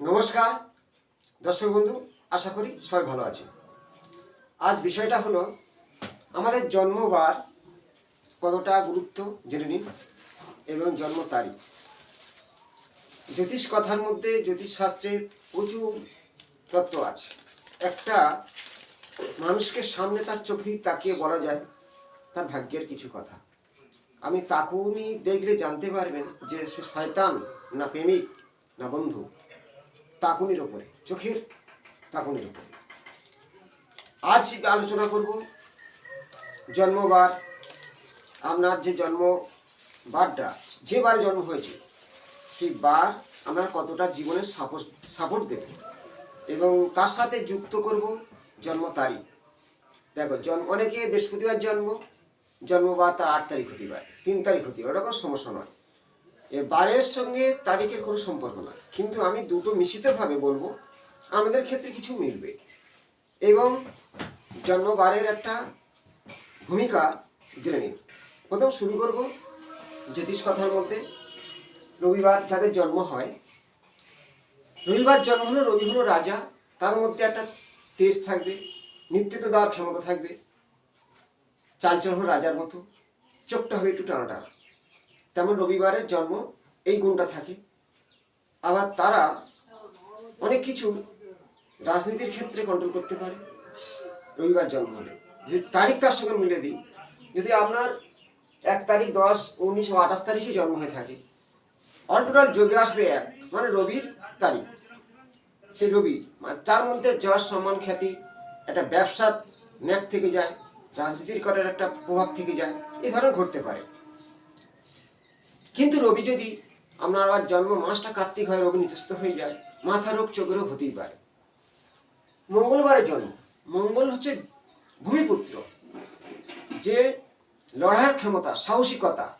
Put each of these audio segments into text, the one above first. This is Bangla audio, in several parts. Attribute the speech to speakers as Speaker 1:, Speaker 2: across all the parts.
Speaker 1: নমস্কার। দর্শক বন্ধু, আশা করি সবাই ভালো আছে আজ বিষয়টা হলো, আমাদের জন্মবার কতটা গুরুত্ব জেনে নিন এবং জন্ম তারিখ। জ্যোতিষ কথার মধ্যে জ্যোতিষ শাস্ত্রের প্রচুর তত্ত্ব আছে। একটা মানুষকে সামনে তার চোখ দিয়ে তাকিয়ে বলা যায়, তার ভাগ্যের কিছু কথা। আমি তাকুনি দেখলে জানতে পারবেন যে সে শয়তান, না প্রেমিক, না বন্ধু। তাকুনির ওপরে, চোখের তাকুনির ওপরে। আজ আলোচনা করব জন্মবার আপনার যে জন্ম বারটা যে বার জন্ম হয়েছে, সেই বার আপনার কতটা জীবনে সাপোর্ট সাপোর্ট দেবে এবং তার সাথে যুক্ত করব জন্ম তারিখ। দেখো, জন্ম, অনেকে বৃহস্পতিবার জন্ম, জন্মবার তার আট তারিখ হতে পারে, তিন তারিখ হতে পারে, ওটা কোনো সমস্যা নয়। বারের সঙ্গে তারিখের কোনো সম্পর্ক না। কিন্তু আমি দুটো মিশ্রিতভাবে বলব, আমাদের ক্ষেত্রে কিছু মিলবে। এবং জন্মবারের একটা ভূমিকা জেনে নিন। প্রথম শুরু করব জ্যোতিষ কথার মধ্যে। রবিবার যাদের জন্ম হয়, রবিবার জন্ম হলো রবি হলো রাজা। তার মধ্যে একটা তেজ থাকবে, নেতৃত্ব দেওয়ার ক্ষমতা থাকবে। চাঞ্চল হলো রাজার মতো। চোখটা হবে একটু টানা টানা তেমন রবিবারের জন্ম এই গুণটা থাকে। আবার তারা অনেক কিছু রাজনীতির ক্ষেত্রে কন্ট্রোল করতে পারে। রবিবার জন্ম হলে। যদি তারিখ তার সঙ্গে মিলে দিই। যদি আপনার এক তারিখ দশ, উনিশ ও আঠাশ তারিখে জন্ম হয়ে থাকে অল টোটাল যোগে আসবে এক মানে রবির তারিখ। সেই রবি তার মধ্যে যশ সম্মান, খ্যাতি, একটা ব্যবসার ন্যাক থেকে যায়, রাজনীতির করার একটা প্রভাব থেকে যায়, এই ধরনের ঘটতে পারে। কিন্তু রবি যদি আপনার আবার জন্ম মাসটা কার্তিক হয়, রবি নিচস্ত হয়ে যায়, মাথা রোগ, চোখ রোগ হতেই পারে। মঙ্গলবারের জন্ম। মঙ্গল হচ্ছে ভূমিপুত্র। যে লড়াইয়ের ক্ষমতা, সাহসিকতা,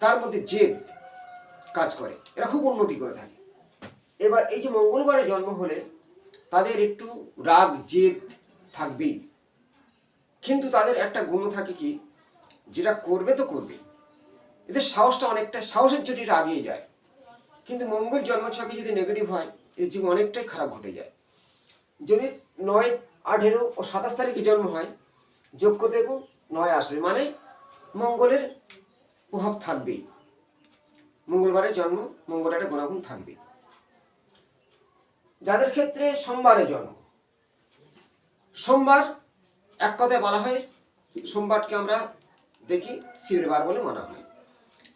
Speaker 1: তার মধ্যে জেদ কাজ করে। এরা খুব উন্নতি করে থাকে। এবার এই যে মঙ্গলবারে জন্ম হলে তাদের একটু রাগ, জেদ থাকবেই। কিন্তু তাদের একটা গুণ থাকে কি, যেটা করবে তো করবে। এদের সাহসটা অনেকটা, সাহসের এরা আগিয়ে যায়। কিন্তু মঙ্গল জন্মছকে যদি নেগেটিভ হয়, এদের জীবন অনেকটাই খারাপ ঘটে যায়। যদি নয়, আঠেরো ও সাতাশ তারিখে জন্ম হয় যোগ্য দেখুন নয় আসবে। মানে মঙ্গলের প্রভাব থাকবেই। মঙ্গলবারের জন্ম, মঙ্গলের গুণাগুণ থাকবে। যাদের ক্ষেত্রে সোমবারে জন্ম, সোমবার এক কথায় বলা হয়, সোমবারকে আমরা দেখি, শিবের বার বলে মানা হয়।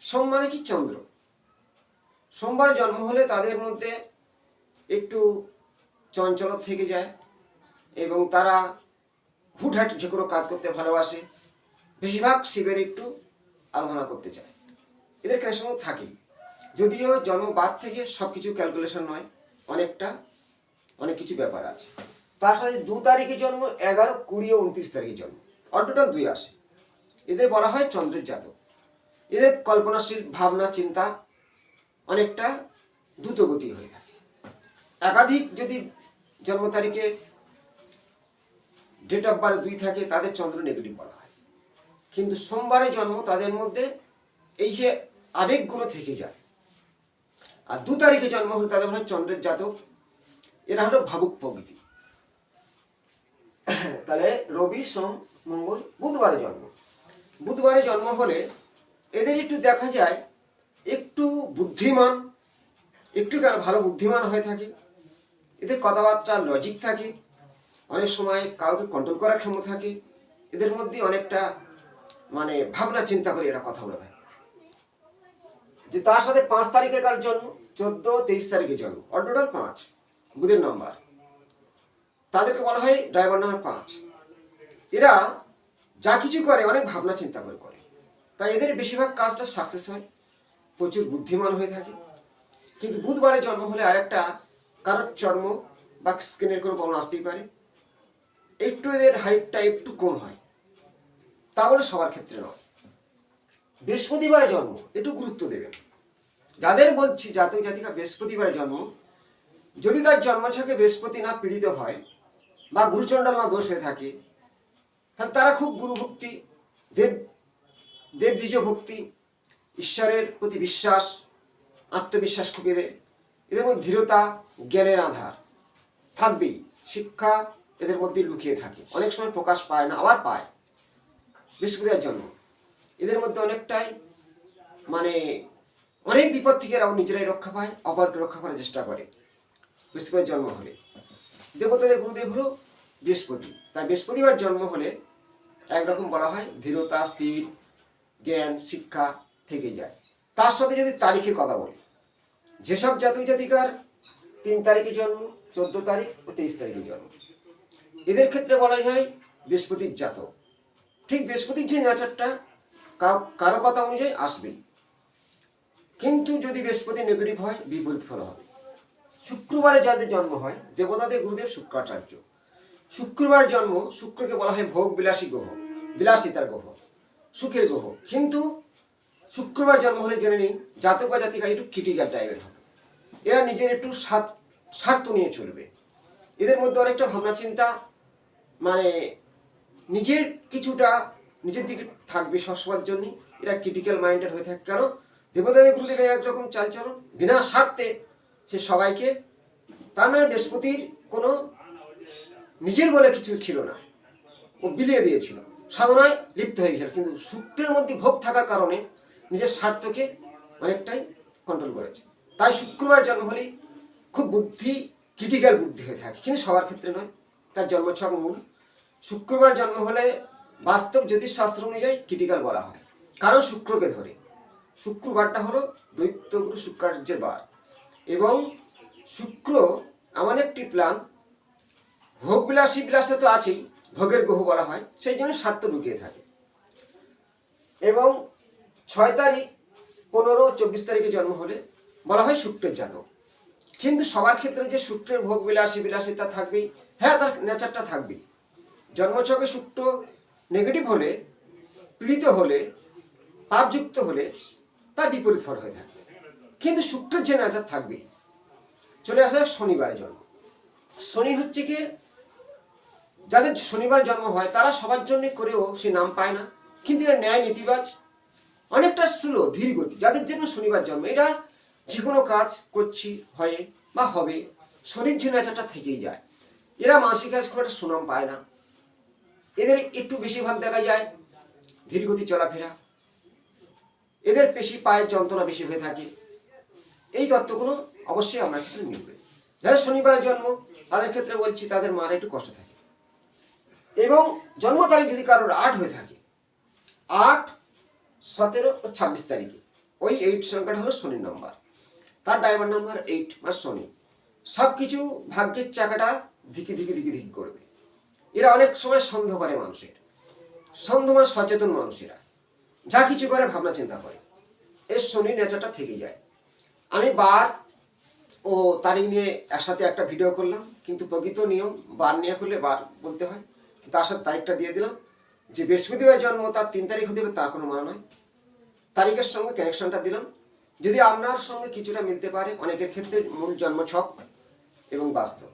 Speaker 1: সোম মানে কি চন্দ্র, সোমবার জন্ম হলে তাদের মধ্যে একটু চঞ্চলতা থেকে যায় এবং তারা হুটহাট যে কোনো কাজ করতে ভালোবাসে। বেশিরভাগ শিবের একটু আরাধনা করতে চায়। এদের ক্যালসিয়াম থাকেই যদিও জন্ম বাদ থেকে সব কিছু ক্যালকুলেশন নয়, অনেকটা, অনেক কিছু ব্যাপার আছে। তার সাথে দু তারিখে জন্ম, এগারো, কুড়ি ও উনত্রিশ তারিখে জন্ম। অল টোটাল দুই আসে। এদের বলা হয় চন্দ্রের জাতক। এদের কল্পনাশীল ভাবনা, চিন্তা অনেকটা দ্রুতগতি হয়ে থাকে। একাধিক যদি জন্ম তারিখে ডেট অফ বার্থ দুই থাকে, তাদের চন্দ্র নেগেটিভ বলা হয়। কিন্তু সোমবারে জন্ম তাদের মধ্যে এই যে আবেগগুলো থেকে যায়, আর দু তারিখে জন্ম হলে তাদের হলো চন্দ্রের জাতক। এরা হলো ভাবুক প্রকৃতি। তাহলে রবি, সোম, মঙ্গল বুধবারে জন্ম। বুধবারে জন্ম হলে এদের একটু দেখা যায়, একটু বুদ্ধিমান একটু কেন ভালো বুদ্ধিমান হয়ে থাকে। এদের কথাবার্তা লজিক থাকে। অনেক সময় কাউকে কন্ট্রোল করার ক্ষমতা থাকে। এদের মধ্যে অনেকটা মানে ভাবনা চিন্তা করে এরা কথা বলে থাকে। যে তার সাথে পাঁচ তারিখে কার জন্ম? চোদ্দ, তেইশ তারিখে জন্ম। অল পাঁচ। বুধের নাম্বার তাদেরকে বলা হয় ড্রাইভার নাম্বার পাঁচ। এরা যা কিছু করে, অনেক ভাবনা চিন্তা করে করে। তাই এদের বেশিরভাগ কাজটা সাকসেস হয়, প্রচুর বুদ্ধিমান হয়ে থাকে। কিন্তু বুধবারে জন্ম হলে আরেকটা, কারোর চর্ম বা স্কিনের কোনো প্রবলেম আসতেই পারে। একটু এদের হাইটটা একটু কম হয়। তা বলে সবার ক্ষেত্রে নয়। বৃহস্পতিবারে জন্ম, একটু গুরুত্ব দেবেন। যাদের বলছি জাতক জাতিকা বৃহস্পতিবারে জন্ম, যদি তার জন্মছকে বৃহস্পতি না পীড়িত হয় বা গুরুচণ্ডাল না দোষ হয়ে থাকে, তাহলে তারা খুব গুরুভক্তি, দেব দেবদ্বিজ ভক্তি, ঈশ্বরের প্রতি বিশ্বাস, আত্মবিশ্বাস খুব এদের এদের মধ্যে ধীরতা, জ্ঞানের আধার থাকবেই। শিক্ষা এদের মধ্যে লুকিয়ে থাকে। অনেক সময় প্রকাশ পায় না, আবার পায়। বৃহস্পতিবার জন্ম। এদের মধ্যে অনেকটাই মানে অনেক বিপদ থেকে এরাও নিজেরাই রক্ষা পায়, অপরকে রক্ষা করার চেষ্টা করে। বৃহস্পতিবার জন্ম হলে। দেবতাদের গুরুদেব হলো বৃহস্পতি। তাই বৃহস্পতিবার জন্ম হলে একরকম বলা হয়, ধীরতা, স্থির জ্ঞান, শিক্ষা থেকে যায়। তার সাথে যদি তারিখে কথা বলি, যেসব জাতক জাতিকার তিন তারিখে জন্ম, চোদ্দ তারিখ ও তেইশ তারিখে জন্ম। এদের ক্ষেত্রে বলা হয় বৃহস্পতির জাতক। ঠিক বৃহস্পতির যে নেচারটা কারও কথা অনুযায়ী আসবেই। কিন্তু যদি বৃহস্পতি নেগেটিভ হয়, বিপরীত ফল হবে। শুক্রবারে যাদের জন্ম হয়, দেবতাদের গুরুদেব শুক্রাচার্য। শুক্রবার জন্ম শুক্রকে বলা হয় ভোগ বিলাসী গ্রহ, বিলাসিতার গ্রহ। সুখের গ্রহ। কিন্তু শুক্রবার জন্ম হলে জেনে নিন, জাতক বা জাতিকা একটু ক্রিটিক্যাল টাইপের হবে। এরা নিজের একটু স্বার্থ স্বার্থ নিয়ে চলবে। এদের মধ্যে অনেকটা ভাবনা চিন্তা মানে নিজের কিছুটা নিজের দিকে থাকবে সবসময়ের জন্য, এরা ক্রিটিক্যাল মাইন্ডেড হয়ে থাকে। কেন দেবতাদের গুরুদেবের একরকম চালচরণ বিনা স্বার্থে সে সবাইকে, তার মানে বৃহস্পতির কোনো নিজের বলে কিছু ছিল না। ও বিলিয়ে দিয়েছিল। সাধনায় লিপ্ত হয়ে গেছিল। কিন্তু শুক্রের মধ্যে ভোগ থাকার কারণে নিজের স্বার্থকে অনেকটাই কন্ট্রোল করেছে। তাই শুক্রবার জন্ম হলেই খুব বুদ্ধি ক্রিটিক্যাল বুদ্ধি হয়ে থাকে। কিন্তু সবার ক্ষেত্রে নয়, তার জন্মছক মূল। শুক্রবার জন্ম হলে বাস্তব জ্যোতিষশাস্ত্র অনুযায়ী ক্রিটিক্যাল বলা হয়। কারণ শুক্রকে ধরে। শুক্রবারটা হলো দৈত্যগুরু শুক্রাচার্যের বার। এবং শুক্র এমন একটি প্ল্যান ভোগ বিলাসী বিলাসে তো আছেই ভোগের গ্রহ বলা হয়, সেই জন্য স্বার্থ লুকিয়ে থাকে। এবং ছয় তারিখ, পনেরো, চব্বিশ তারিখে জন্ম হলে বলা হয় শুক্রের জাতক। কিন্তু সবার ক্ষেত্রে যে শুক্রের ভোগ বিলাসী বিলাসিতা থাকবেই হ্যাঁ তার নেচারটা থাকবেই। জন্মছকে শুক্র নেগেটিভ হলে, পীড়িত হলে, পাপযুক্ত হলে, তার বিপরীত ফল হয়ে থাকে। কিন্তু শুক্রের যে নেচার থাকবেই। চলে আসা শনিবারে জন্ম। শনি হচ্ছে কি যাদের শনিবার জন্ম হয়, তারা সবার জন্য করেও সে নাম পায় না। কিন্তু এরা ন্যায় নীতিবাজ, অনেকটা স্লো, ধীর গতি। যাদের জন্য শনিবার জন্ম, এরা যে কোনো কাজ করছি, হয়ে বা হবে, শনির যে নেচারটা থেকেই যায়। এরা মানসিক কাজ খুব একটা সুনাম পায় না। এদের একটু বেশিরভাগ দেখা যায় ধীরগতি চলাফেরা। এদের পেশি পায়ের যন্ত্রণা বেশি হয়ে থাকে। এই তত্ত্বগুলো অবশ্যই আপনার ক্ষেত্রে মিলবে। যাদের শনিবারের জন্ম, তাদের ক্ষেত্রে বলছি, তাদের মার একটু কষ্ট থাকে। এবং জন্ম তারিখ যদি কারোর আট হয়ে থাকে, আট, সতেরো ও ছাব্বিশ তারিখে, ওই এইট সংখ্যাটা হলো শনির নম্বর। তার ড্রাইভার নাম্বার এইট বা শনি। সব কিছু ভাগ্যের চাকাটা ধিকি ধিকি ধিকি ধিকি করবে। এরা অনেক সময় সন্দেহ করে মানুষের। সন্দেহ মানে সচেতন মানুষেরা। যা কিছু করে ভাবনা চিন্তা করে। এর শনি নেচারটা থেকে যায়। আমি বার ও তারিখ নিয়ে একসাথে একটা ভিডিও করলাম, কিন্তু প্রকৃত নিয়ম বার নিয়ে করলে বার বলতে হয়। তার সাথে তারিখটা দিয়ে দিলাম। যে বৃহস্পতিবার জন্ম তার তিন তারিখ হতে হবে তার কোনো মানে নয় তারিখের সঙ্গে কানেকশনটা দিলাম। যদি আপনার সঙ্গে কিছুটা মিলতে পারে, অনেকের ক্ষেত্রে মূল জন্মছক এবং বাস্তব।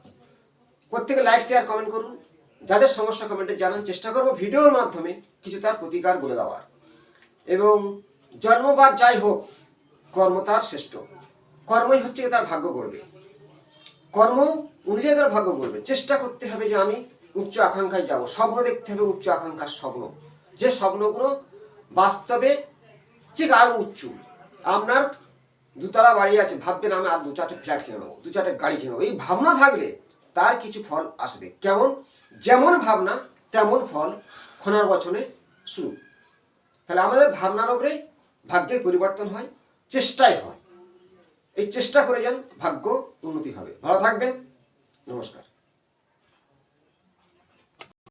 Speaker 1: প্রত্যেকে লাইক শেয়ার কমেন্ট করুন। যাদের সমস্যা কমেন্টে জানান চেষ্টা করব, ভিডিওর মাধ্যমে কিছু তার প্রতিকার বলে দেওয়ার। এবং জন্মবার যাই হোক, কর্ম তার শ্রেষ্ঠ। কর্মই হচ্ছে তার ভাগ্য করবে কর্ম অনুযায়ী তার ভাগ্য করবে চেষ্টা করতে হবে যে আমি উচ্চ আকাঙ্ক্ষায় যাব। স্বপ্ন দেখতে হবে উচ্চ আকাঙ্ক্ষার স্বপ্ন। যে স্বপ্নগুলো বাস্তবে ঠিক আরও উচ্চ। আপনার দুতলা বাড়ি আছে, ভাববেন আমি আর দু চারটে ফ্ল্যাট কিনে নেব দু চারটে গাড়ি কিনে নেব। এই ভাবনা থাকলে তার কিছু ফল আসবে। কেমন? যেমন ভাবনা, তেমন ফল খোনার বচনে শুরু। তাহলে আমাদের ভাবনার উপরে ভাগ্যের পরিবর্তন হয় চেষ্টায় হয়। এই চেষ্টা করে যান, ভাগ্য উন্নতি হবে। ভালো থাকবেন। নমস্কার।